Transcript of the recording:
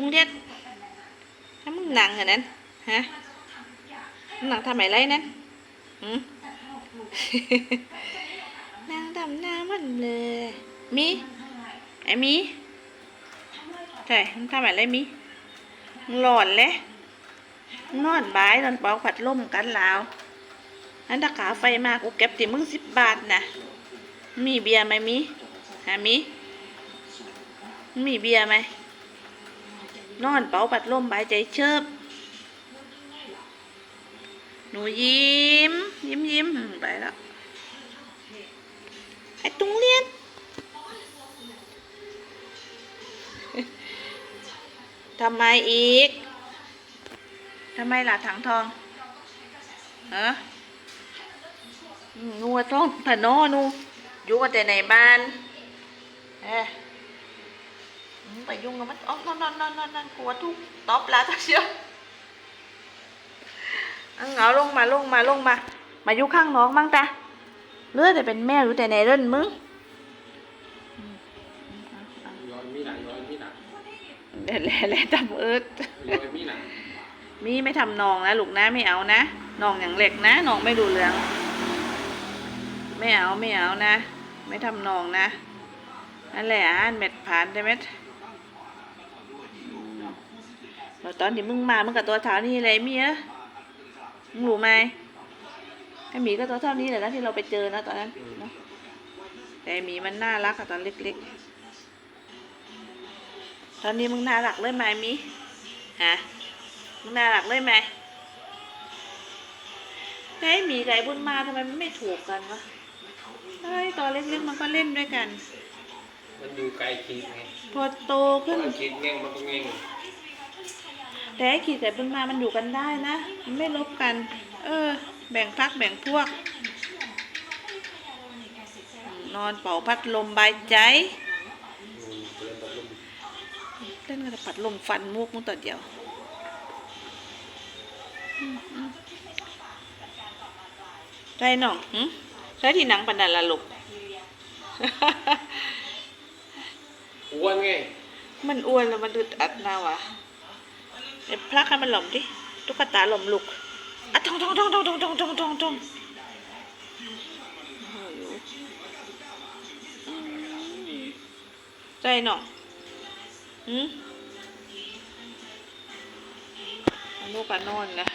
ตุงเด็ดถ้ามึงหนังเหรอนั้นฮะมึงหนังทำอะไรนั้นหืมนางดำหน้ามันเลยมีไอ้มีใช่มึงทำอะไรมีมหลอนเลยนอนบายนอนเป่าผัดลมกันแล้วอันตะขาไฟมากูเก็บติมึงสิบบาทนะมีเบียร์ไหมมีหามีมีเบียร์ไหม นอนเป่าปัดลมบายใจเชิบ หนูยิ้ม ยิ้มยิ้มไปแล้วไอ้ตุงเลียนทำไมอีก ทำไมล่ะถังทองฮะอืมนัวต้องถนอนูอยู่กันแต่ในบ้านเอ๊ะ ไปยุ่งกับมันอ๋อนอนนอนนอนนอนนอนกลัวทุกตอบลาตาเชียวเอาเหงาลงมาลงมาลงมา มาอยู่ข้างน้องมั่งตาเลือดแต่เป็นแม่อยู่แต่ในเร่นมึงย้อยมีหนังย้อยมีหนังแหล่แหล่แหล่ตำเอิดย้อยมีหนังมีไม่ทำนองนะลูกนะไม่เอานะนองอย่างเหล็กนะนองไม่ดูเรื่อง ไม่เอาไม่เอานะ ไม่ทำนองนะนั่นแหละอ่านเม็ดผ่านได้เม็ ดแล้วตอนที่มึงมามึงกับตัวเท่านี้เลยมีเอะมึงรู้ไหมไอหมีก็ตัวเท่านี้แหละนะที่เราไปเจอนะตอนนั้นเนาะแต่ไอ้หมีมันน่ารักอะตอนเล็กๆ ตอนนี้มึงน่ารักเลยไหมหมีฮะมึงน่ารักเลยไหมแต่ไอ้หมีกับไอ้บุญมาทำไมมันไม่ถูกกันวะเฮ้ยตอนเล็กๆมันก็เล่นด้วยกัน มันอยู่ไกลขีดไงพอโตขึ้นมันขีดเง่งมันก็เง่ง แต่ไอ้ขีดกับไอ้บุญมามันอยู่กันได้นะ มันไม่ลบกัน เออ แบ่งพักแบ่งพวก นอนเป่าพัดลมบายใจอืมเปลี่ยนตกลมเล่นกันแต่พัดลมฟันมุกมุกตัวเดียวอืมอืมใจหน่องหึใช้ที่หนังปันนันละลูกอ้วนไง มันอ้วนแล้วมันดึดอัดนาวะ เดี๋ยวพลักให้มันหล่มดิตุ๊กตาหล่มลุกอะทองทองทองทองทองทองทองทองทองใจหน่องหืมลูกก็นนอนนะ